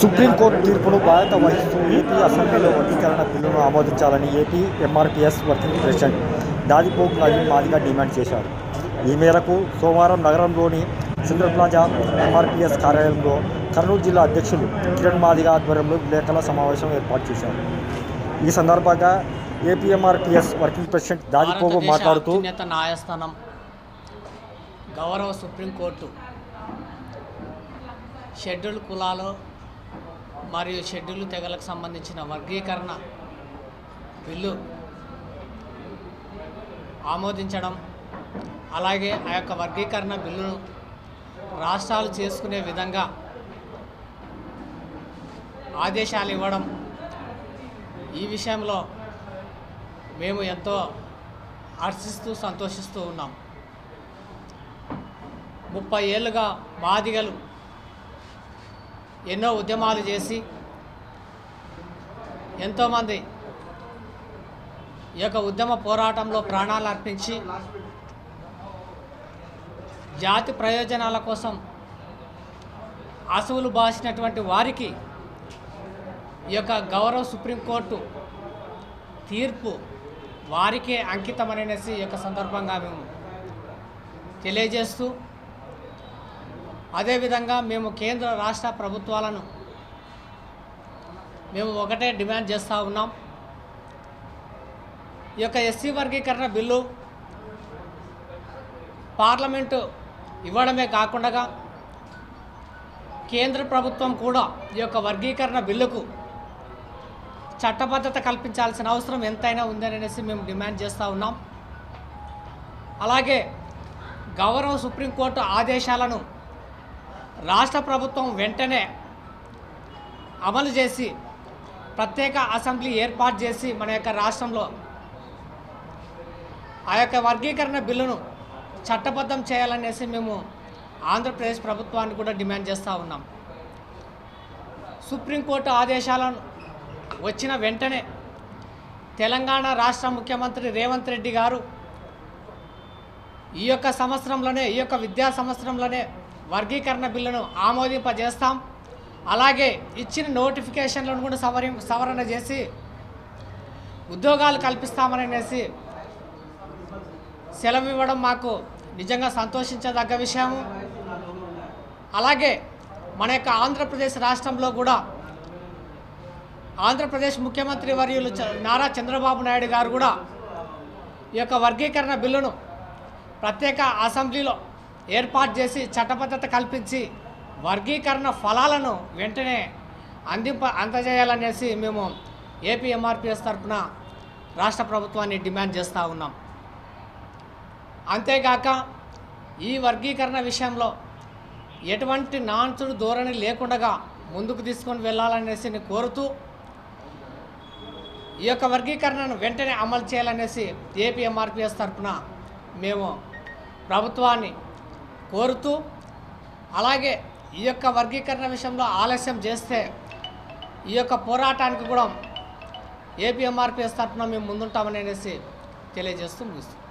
Supreme court తీర్పును బాధ్యత వహిస్తూ ఏపీ అసెంబ్లీలో వర్గీకరణ బిల్లును ఆమోదించాలని ఏపీ ఎంఆర్పిఎస్ వర్కింగ్ ప్రెసిడెంట్ దాదిపోక్ నవీన్ మాదిగా డిమాండ్ చేశారు. ఈ మేరకు సోమవారం నగరంలోని సింగర్ ప్లాజా ఎంఆర్పిఎస్ కార్యాలయంలో కర్నూలు జిల్లా అధ్యక్షులు కిరణ్ మాదిగా ఆధ్వర్యంలో విలేకరుల సమావేశం ఏర్పాటు చేశారు. ఈ సందర్భంగా ఏపీఎంఆర్పిఎస్ వర్కింగ్ ప్రెసిడెంట్ దాదిపోగు మాట్లాడుతూ న్యాయస్థానం గౌరవ సుప్రీంకోర్టు షెడ్యూల్ కులాలు మరియు షెడ్యూల్ తెగలకు సంబంధించిన వర్గీకరణ బిల్లు ఆమోదించడం అలాగే ఆ యొక్క వర్గీకరణ బిల్లును రాష్ట్రాలు చేసుకునే విధంగా ఆదేశాలు ఇవ్వడం. ఈ విషయంలో మేము ఎంతో హర్షిస్తూ సంతోషిస్తూ ఉన్నాం. ముప్పై ఏళ్ళుగా మాదిగలు ఎన్నో ఉద్యమాలు చేసి ఎంతోమంది ఈ యొక్క ఉద్యమ పోరాటంలో ప్రాణాలు అర్పించి జాతి ప్రయోజనాల కోసం అసువులు బాసినటువంటి వారికి ఈ యొక్క గౌరవ సుప్రీంకోర్టు తీర్పు వారికే అంకితమనేసి ఈ యొక్క సందర్భంగా మేము తెలియజేస్తూ అదేవిధంగా మేము కేంద్ర రాష్ట్ర ప్రభుత్వాలను మేము ఒకటే డిమాండ్ చేస్తూ ఉన్నాం. ఈ యొక్క ఎస్సీ వర్గీకరణ బిల్లు పార్లమెంటు ఇవ్వడమే కాకుండా కేంద్ర ప్రభుత్వం కూడా ఈ యొక్క వర్గీకరణ బిల్లుకు చట్టబద్ధత కల్పించాల్సిన అవసరం ఎంతైనా ఉందని అనేసి మేము డిమాండ్ చేస్తూ ఉన్నాం. అలాగే గౌరవ సుప్రీంకోర్టు ఆదేశాలను రాష్ట్ర ప్రభుత్వం వెంటనే అమలు చేసి ప్రత్యేక అసెంబ్లీ ఏర్పాటు చేసి మన యొక్క రాష్ట్రంలో ఆ యొక్క వర్గీకరణ బిల్లును చట్టబద్ధం చేయాలనేసి మేము ఆంధ్రప్రదేశ్ ప్రభుత్వాన్ని కూడా డిమాండ్ చేస్తూ ఉన్నాం. సుప్రీంకోర్టు ఆదేశాలను వచ్చిన వెంటనే తెలంగాణ రాష్ట్ర ముఖ్యమంత్రి రేవంత్ రెడ్డి గారు ఈ యొక్క సంవత్సరంలోనే ఈ యొక్క విద్యా సంవత్సరంలోనే వర్గీకరణ బిల్లును ఆమోదింపజేస్తాం. అలాగే ఇచ్చిన నోటిఫికేషన్లను కూడా సవరి సవరణ చేసి ఉద్యోగాలు కల్పిస్తామనేసి సెలవు ఇవ్వడం మాకు నిజంగా సంతోషించదగ్గ విషయము. అలాగే మన యొక్క ఆంధ్రప్రదేశ్ రాష్ట్రంలో కూడా ఆంధ్రప్రదేశ్ ముఖ్యమంత్రి వర్యులు చ- నారా చంద్రబాబు నాయుడు గారు కూడా ఈ యొక్క వర్గీకరణ బిల్లును ప్రత్యేక అసెంబ్లీలో ఏర్పాటు చేసి చట్టబద్ధత కల్పించి వర్గీకరణ ఫలాలను వెంటనే అందింప అందజేయాలనేసి మేము ఏపీఎంఆర్పిఎస్ తరఫున రాష్ట్ర ప్రభుత్వాన్ని డిమాండ్ చేస్తూ ఉన్నాం. అంతేగాక ఈ వర్గీకరణ విషయంలో ఎటువంటి నాన్సుడు ధోరణి లేకుండా ముందుకు తీసుకొని వెళ్ళాలనేసి కోరుతూ ఈ యొక్క వర్గీకరణను వెంటనే అమలు చేయాలనేసి ఏపీఎంఆర్పిఎస్ తరఫున మేము ప్రభుత్వాన్ని కోరుతూ అలాగే ఈ యొక్క వర్గీకరణ విషయంలో ఆలస్యం చేస్తే ఈ యొక్క పోరాటానికి కూడా ఏపీఎంఆర్పిఎస్ తరఫున మేము ముందుంటామని అనేసి తెలియజేస్తూ ముగిస్తుంది